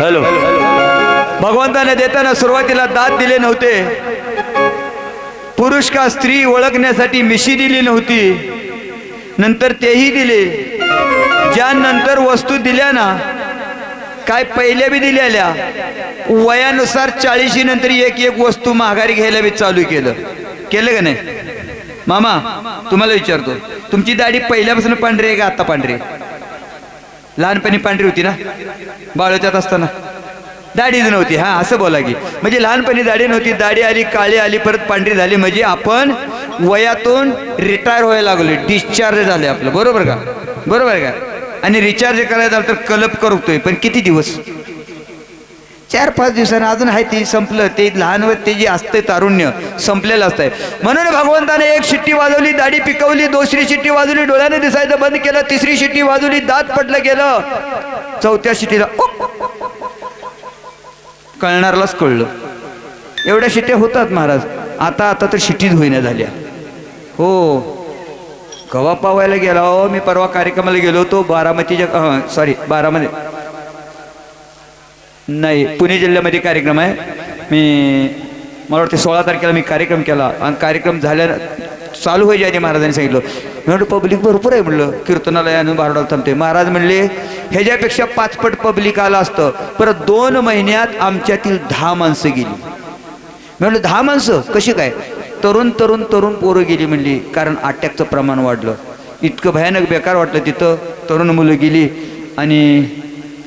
Hello. भगवंताने देताना सुरुवातीला दात दिले नव्हते. पुरुष का स्त्री ओळखण्यासाठी मिशी दिली नव्हती. नंतर तेही दिले. ज्या नंतर वस्तू दिल्या ना काय पहिल्या बी दिलेल्या वयानुसार चाळीशी नंतर एक एक वस्तू माघारी घ्यायला बी चालू केलं. केलं का नाही? मामा तुम्हाला विचारतो. तुमची दाढी पहिल्यापासून पांढरी आहे का आता पांढरी? लहानपणी पांढरी होती ना? बाळच्यात असताना. दाढीच नव्हती हा असं बोला की. म्हणजे लहानपणी दाढी नव्हती. दाढी आली काळी आली परत पांढरी झाली. म्हणजे आपण वयातून रिटायर व्हायला लागलो डिस्चार्ज झाले आपलं. बरोबर का? बरोबर का? आणि रिचार्ज करायला झालं तर कलप करतोय. पण किती दिवस? चार पाच दिवसांनी अजून आहे ते संपलं. ते लहान व ते जे असतंय तारुण्य संपलेलं असतंय. म्हणून भगवंताने एक शिट्टी वाजवली दाढी पिकवली दुसरी शिट्टी वाजवली डोळ्याने दिसायचं बंद केलं तिसरी शिट्टी वाजवली दात पडलं गेलं. चौथ्या शिट्टीला कळणारलाच कळलं. एवढ्या शिट्ट्या होतात महाराज. आता आता तर शिट्टीच होईना झाल्या. हो. कवा पावायला गेला हो मी परवा कार्यक्रमाला गेलो होतो बारामतीच्या सॉरी बारामती नाही पुणे जिल्ह्यामध्ये कार्यक्रम आहे. मी मला वाटतं सोळा तारखेला मी कार्यक्रम केला. आणि कार्यक्रम झाल्या चालू व्हायच्या आधी महाराजांनी सांगितलं. मी म्हणलं पब्लिक भरपूर आहे म्हणलं. कीर्तनाला आणि बारडाव थांबते महाराज म्हणले ह्याच्यापेक्षा पाचपट पब्लिक आलं असतं. परत दोन महिन्यात आमच्यातील दहा माणसं गेली. मी म्हणलं दहा माणसं? कशी काय? तरुण तरुण तरुण पोरं गेली म्हणली. कारण अटॅकचं प्रमाण वाढलं. इतकं भयानक बेकार वाटलं तिथं. तरुण मुलं गेली आणि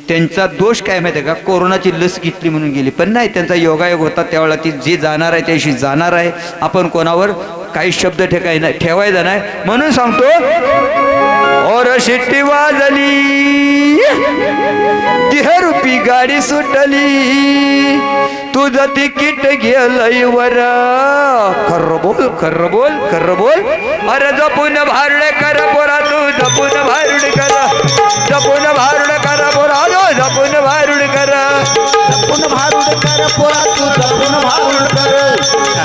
त्यांचा दोष काय माहिती आहे का? कोरोनाची लस घेतली म्हणून गेली. पण नाही त्यांचा योगायोग होता त्यावेळेला ती जे जाणार आहे त्याशी जाणार आहे. आपण कोणावर काही शब्द ठेकाय नाही ठेवायचा नाही. म्हणून सांगतो और शिट्टी वाजली तिहरूपी गाडी सुटली तुझं तिकीट गेलय वर. खर्र बोल खर्र बोल खर्र बोल. अरे जपून भारले कर पोरा जपून भारुड कर जपून भारुड कर पोरा लो जपून भारुड कर. जपून भारूड कर पोरा तू जपून भारूड कर.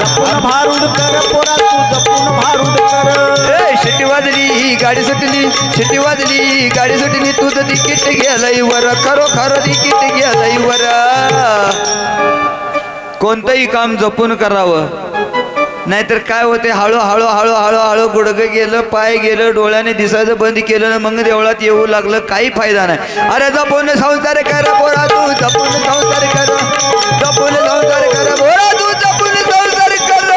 जपून भारूड कर पोरा तू जपून भारूड कर. ए शिट्टी वाजली गाडी सुटली शिट्टी वाजली गाडी सुटली तुझं तिकीट गेलंय वर. खरो खरं तिकीट गेलंय वर. कोणतंही काम जपून करावं. नाहीतर काय होते? हळू हळू हळू हळू हळू गुडगं गेलं पाय गेलं डोळ्याने दिसायचं बंद केलं ना मग देवळात येऊ लागलं काही फायदा नाही. अरे जपून संसार करा बोरा तू जपून संसार करा. जपून संसार करा बोरा तू जपून संसार कर.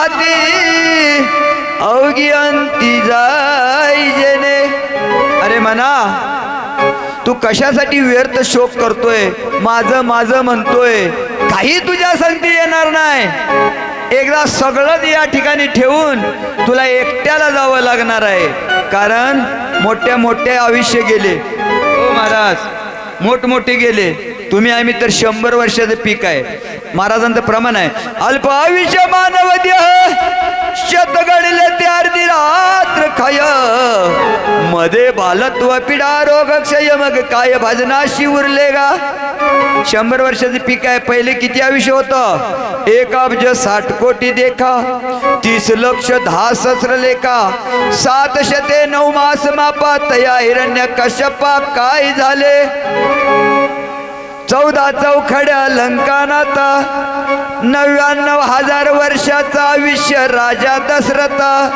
हाती अवघी अंती जाय जेने अरे म्हणा तू कशासाठी व्यर्थ शोक करतोय? माझं माझं म्हणतोय. काही तुझ्या संगती येणार नाही. एकदा सगळंच या ठिकाणी ठेवून तुला एकट्याला जावं लागणार आहे. कारण मोठ्या मोठे आयुष्य गेले. हो महाराज मोठमोठे गेले. तुम्ही आम्ही तर शंभर वर्षाचं पीक आहे. महाराजांचं प्रमाण आहे. अल्प आयुष्य मानव देह शत ते अर्धी रात्र खाय. मध्ये बालत्व पिढा रोग क्षय मग काय भजनाशी उरले गा? शंभर वर्षाचं पीक आहे. पहिले किती आयुष्य होतं? एक अब्ज साठ कोटी देखा. तीस लक्ष दहा सत्र लेखा. सात शते नऊ मास मापा तया हिरण्य कशपा काय झाले? चौदा चौखड्या लंकानाता. नव्याण्णव हजार वर्षाचा आयुष्य राजा दशरथा.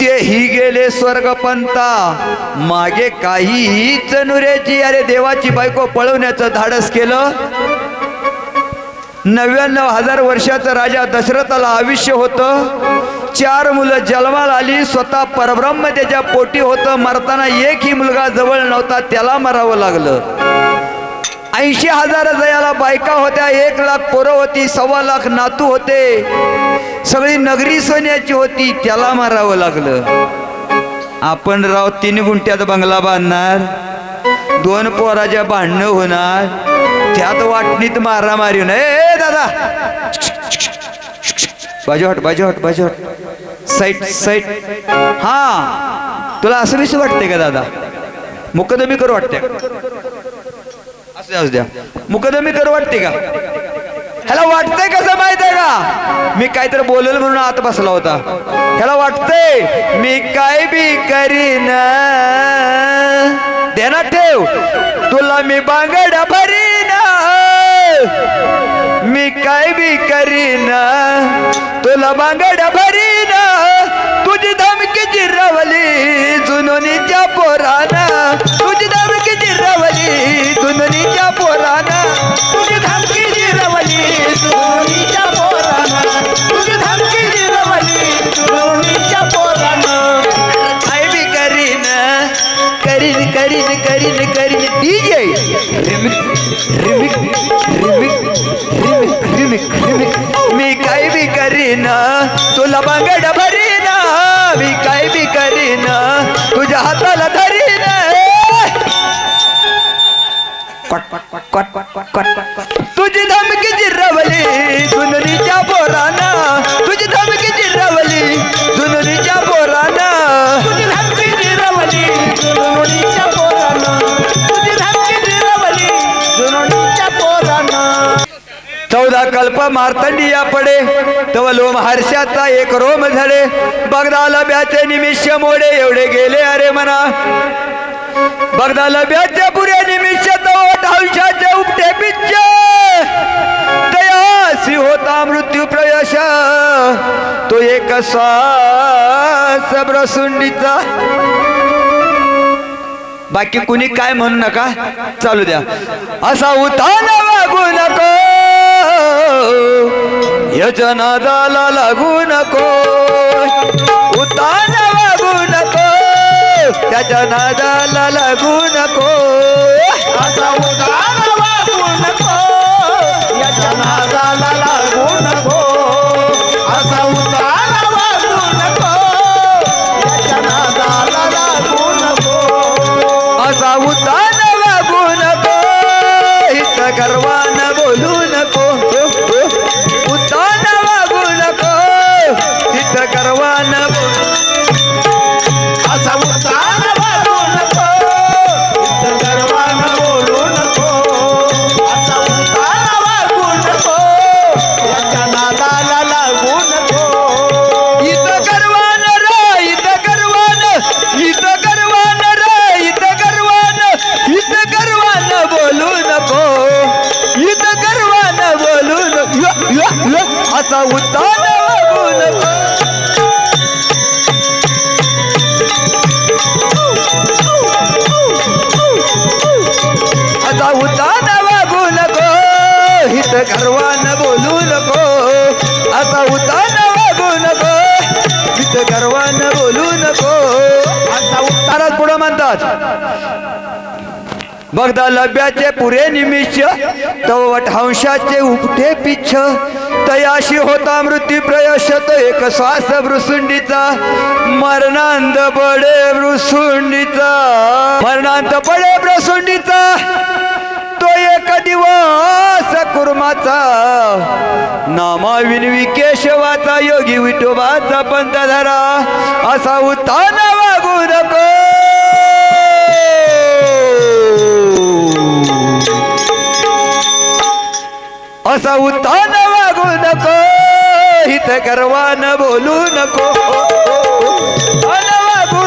तेही गेले स्वर्गपंता. मागे काही चनुऱ्याची अरे देवाची बायको पळवण्याचं धाडस केलं. नव्याण्णव हजार वर्षाचं राजा दशरथाला आयुष्य होतं. चार मुलं जन्माला आली स्वतः परब्रह्म त्याच्या पोटी होतं. मरताना एकही मुलगा जवळ नव्हता त्याला मरावं लागलं. ऐंशी हजार जयाला बायका होत्या एक लाख पोरं होती सव्वा लाख नातू होते. सगळी नगरी सोन्याची होती त्याला मारावं लागलं. आपण राव तीन गुंठ्यात बंगला बांधणार दोन पोराच्या भांडणं होणार त्यात वाटणीत मारामारी होणार. ए दादा! बाजू हट बाजू हट बाजू हट. साईट साईट हा तुला असं विषय वाटतंय का दादा? मुकदमी करू वाटते का? असू द्या. मुकदमी वाटते का? ह्याला वाटतंय कसं माहीत आहे का? मी काहीतरी बोलेल म्हणून आत बसला होता. ह्याला वाटतंय मी काय बी करीन देना ठेव. तुला मी बांगड भरीन मी काय बी करीन तुला बांगड भरीन तुझी धमकी जिरवली जुनोनीच्या पोराना. तुझी धमकी जिरवली तुला बांगड भरी ना मी काय बी करी ना तुझ्या हाताला धरी ना तुझी धमकी जिरवली सुनरीच्या कल्प मार्तंडिया पडे. तव लोम हर्षाचा एक रोम झडे बगदाला ब्याचे निमिष मोडे एवढे गेले अरे म्हणा बगदाला ब्याचे पुरे निमिष तव हंशाचे उपटे पिच्च. तयासी होता मृत्यू प्रयश तो एक श्वास प्रसुंडीचा बाकी कुणी काय म्हणू नका? चालू द्या. असा उतान वागू नको. यजनादाला लागू नको उतान लागू नको त्याच्या नादाला लागू नको. देवीचा उद्धार आता उद्धार वागू हित गर्वान बोलू नको. आता उद्धार वागू नको हित गर्वान बोलू नको. आता उत्तारात पुढं म्हणतात बघदा लभ्याचे पुरे निमिष तवट हंशाचे उपटे पिच्छ. तयाशी होता मृत्यू प्रयशत एक श्वास वृसुंडीचा मरणांत पडे वृसुंडीचा. मरणांत पडे वृसुंडीचा तो एक दिवस कुर्माचा. नामा विनवी केशवाचा योगी विठोबाचा पंत धरा असा उत्तान वागू नको. असा उत्तान वागू नको. हित गर्वान बोलू नको. उत्तान वागू